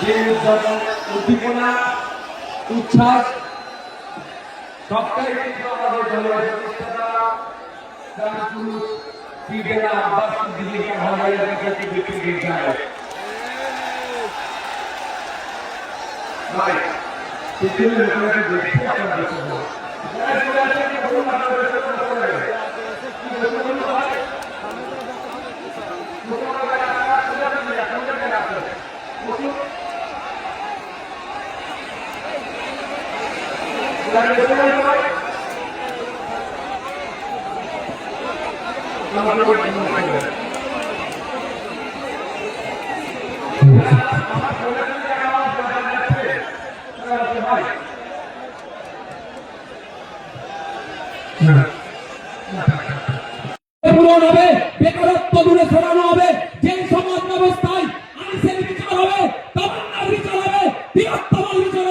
যে উদ্দীপনা উচ্ছ্বাস সবটাই কিন্তু আমাদের দলের প্রতিষ্ঠাতা তার পুরুষ ক্রীড়া পূরণ হবে বেকারত্ব দূরে সরানো হবে যে সমাজ ব্যবস্থায় আইসের বিচার হবে তামান্নার বিচার হবে বৃহত্তমার বিচার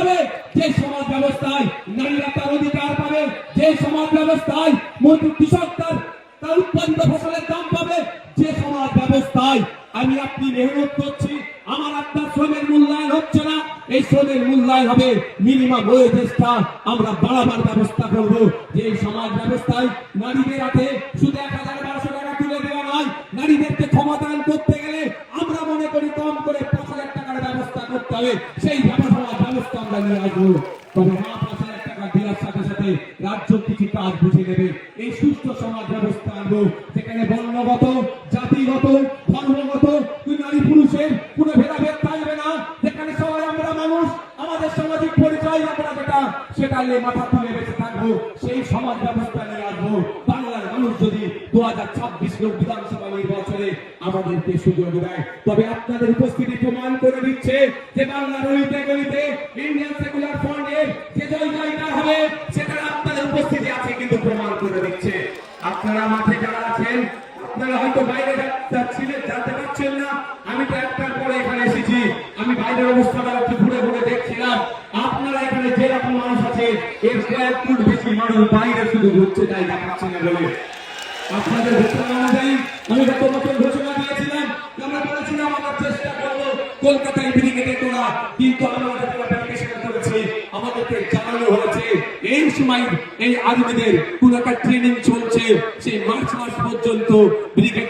যে সমাজ ব্যবস্থায় নারীরা তার অধিকার পাবে, যে সমাজ ব্যবস্থায় মজুর কৃষক তার তার উৎপাদিত ফসলের দাম পাবে, যে সমাজ ব্যবস্থায় আমি আপনি মেহনত করছি, আমার আপনার শ্রমের মূল্যায়ন হচ্ছে না। এই শ্রমের মূল্যায়ন হবে মিনিমাম ওয়েজেসটা আমরা বাড়াবার ব্যবস্থা করব। যে সমাজ ব্যবস্থায় নারীদের হাতে শুধু এক হাজার বারোশো টাকা তুলে দেওয়া নয়, নারীদেরকে ক্ষমতায়ন করতে গেলে আমরা মনে করি কম করে পাঁচ হাজার টাকার ব্যবস্থা করতে হবে। সেই নিয়ে আসব। তবে পাঁচ হাজার টাকা সাথে সাথে রাজ্য কিছু কাজ বুঝে নেবে। এই সুস্থ সমাজ ব্যবস্থা আনব, যেখানে বর্ণগত, জাতিগত, ধর্মগত নারী পুরুষের কোনো ভেদাভেদ থাকবে না। যেখানে সবাই আমরা মানুষ, আমাদের সামাজিক পরিচয় আমরা যেটা, সেটা নিয়ে মাথা তুলে বেঁচে থাকব, সেই সমাজ ব্যবস্থা নিয়ে আসব। দু হাজার ছাব্বিশ বিধানসভা নির্বাচনে আমাদেরকে সুযোগ দেয়। তবে আপনাদের উপস্থিতি প্রমাণ করে দিচ্ছে যে বাংলার অলিতে গলিতে ইন্ডিয়ান সেকুলার ফ্রন্টের যে জয় হবে সেখানে আপনাদের উপস্থিতি আছে কিন্তু প্রমাণ করে দিচ্ছে। আপনারা মাঠে যারা আছেন, আপনারা হয়তো বাইরে যাচ্ছিলেন জানতে পারছেন না। আমি তো একটার পরে এখানে এসেছি। আমি বাইরের অবস্থাটা একটু ঘুরে ঘুরে দেখছিলাম। আপনারা এখানে যেরকম মানুষ আছে, এর কয়েক ফুট বেশি মানুষ বাইরে শুধু ঘুরছে, তাই দেখাচ্ছে না বলে আপনাদের ঘোষণা অনুযায়ী আমি গত বছর ঘোষণা দিয়েছিলাম। আমরা বলেছিলাম, আমরা চেষ্টা করব কলকাতায় ব্রিগেডে তোলা কিন্তু আমরা আমাদেরকে জানানো হয়েছে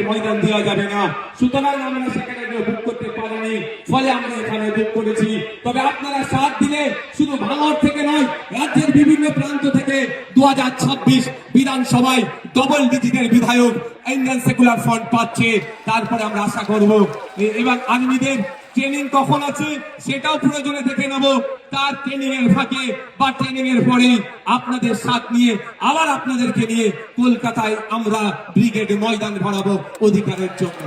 ময়দান দেওয়া যাবে না। সুতরাং আমরা সেখানে বুক করতে পারিনি। ফলে আমরা এখানে বুক করেছি। শুধু ভাঙড় থেকে নয়, রাজ্যের বিভিন্ন প্রান্ত থেকে দু হাজার ছাব্বিশ বিধানসভায় ডবল ডিজিটের বিধায়ক ইন্ডিয়ান সেকুলার ফ্রন্ট পাচ্ছে। তারপরে আমরা আশা করব এবং আর্মিদের ট্রেনিং কখন আছে সেটাও প্রয়োজনে দেখে নেব। তার ট্রেনিং এর ফাঁকে বা ট্রেনিং এর পরে আপনাদের সাথ নিয়ে আবার আপনাদেরকে নিয়ে কলকাতায় আমরা ব্রিগেড ময়দান ভরাবো অধিকারের জন্য।